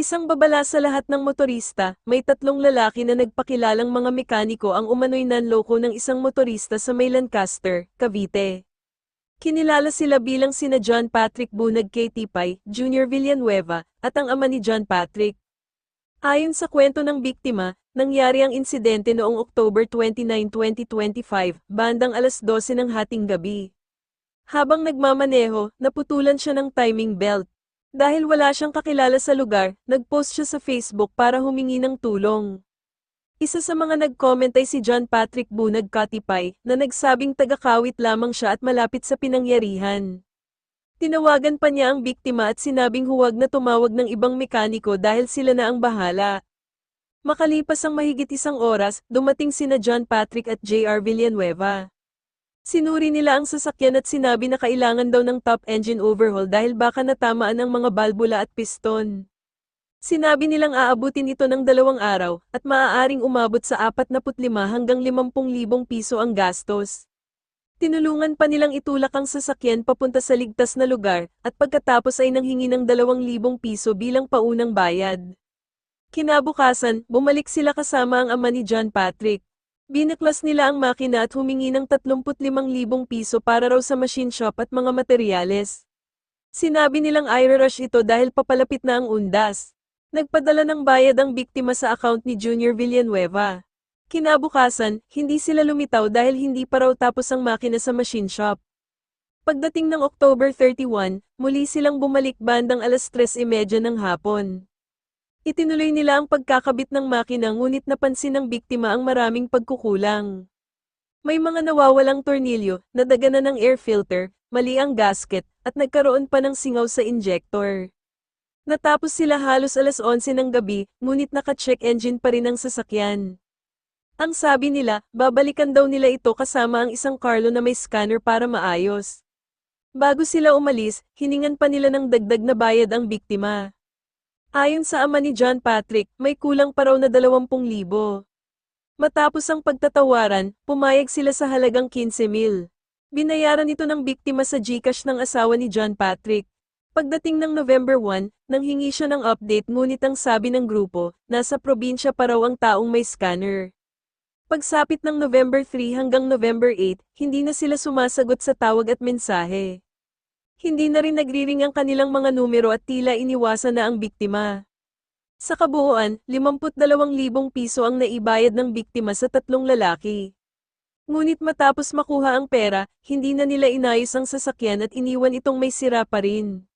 Isang babala sa lahat ng motorista, may tatlong lalaki na nagpakilalang mga mekaniko ang umano'y nanloko ng isang motorista sa may Lancaster, Cavite. Kinilala sila bilang sina John Patrick Bunag K. Tipay, Jr. Villanueva, at ang ama ni John Patrick. Ayon sa kwento ng biktima, nangyari ang insidente noong October 29, 2025, bandang alas 12 ng hating gabi. Habang nagmamaneho, naputulan siya ng timing belt. Dahil wala siyang kakilala sa lugar, nag-post siya sa Facebook para humingi ng tulong. Isa sa mga nag-comment ay si John Patrick Bunag Katipay, na nagsabing tagakawit lamang siya at malapit sa pinangyarihan. Tinawagan pa niya ang biktima at sinabing huwag na tumawag ng ibang mekaniko dahil sila na ang bahala. Makalipas ang mahigit isang oras, dumating sina John Patrick at J.R. Villanueva. Sinuri nila ang sasakyan at sinabi na kailangan daw ng top engine overhaul dahil baka natamaan ang mga balbula at piston. Sinabi nilang aabutin ito ng dalawang araw at maaaring umabot sa 45 hanggang 50,000 piso ang gastos. Tinulungan pa nilang itulak ang sasakyan papunta sa ligtas na lugar at pagkatapos ay nanghingi ng 2,000 piso bilang paunang bayad. Kinabukasan, bumalik sila kasama ang ama ni John Patrick. Binaklas nila ang makina at humingi ng 35,000 piso para raw sa machine shop at mga materyales. Sinabi nilang i-rush ito dahil papalapit na ang undas. Nagpadala ng bayad ang biktima sa account ni Junior Villanueva. Kinabukasan, hindi sila lumitaw dahil hindi pa raw tapos ang makina sa machine shop. Pagdating ng October 31, muli silang bumalik bandang alas 3.30 ng hapon. Itinuloy nila ang pagkakabit ng makina ngunit napansin ng biktima ang maraming pagkukulang. May mga nawawalang tornilyo, nadaganan ng air filter, mali ang gasket, at nagkaroon pa ng singaw sa injector. Natapos sila halos alas 11 ng gabi, ngunit naka-check engine pa rin ang sasakyan. Ang sabi nila, babalikan daw nila ito kasama ang isang Carlo na may scanner para maayos. Bago sila umalis, hiningan pa nila ng dagdag na bayad ang biktima. Ayon sa ama ni John Patrick, may kulang pa raw na 20,000. Matapos ang pagtatawaran, pumayag sila sa halagang 15,000. Binayaran ito ng biktima sa Gcash ng asawa ni John Patrick. Pagdating ng November 1, nanghingi siya ng update ngunit ang sabi ng grupo, nasa probinsya pa raw ang taong may scanner. Pagsapit ng November 3 hanggang November 8, hindi na sila sumasagot sa tawag at mensahe. Hindi na rin nagriring ang kanilang mga numero at tila iniwasan na ang biktima. Sa kabuuan, 52,000 piso ang naibayad ng biktima sa tatlong lalaki. Ngunit matapos makuha ang pera, hindi na nila inayos ang sasakyan at iniwan itong may sira pa rin.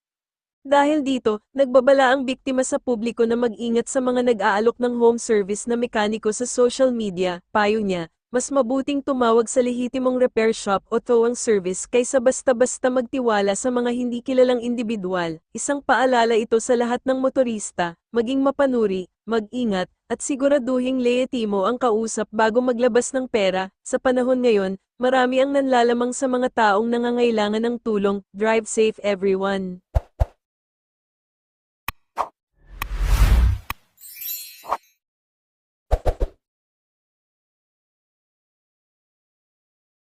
Dahil dito, nagbabala ang biktima sa publiko na mag-ingat sa mga nag-aalok ng home service na mekaniko sa social media, payo niya, mas mabuting tumawag sa lehitimong repair shop o towing service kaysa basta-basta magtiwala sa mga hindi kilalang individual. Isang paalala ito sa lahat ng motorista, maging mapanuri, mag-ingat, at siguraduhing lehetimo ang kausap bago maglabas ng pera. Sa panahon ngayon, marami ang nanlalamang sa mga taong nangangailangan ng tulong. Drive safe everyone.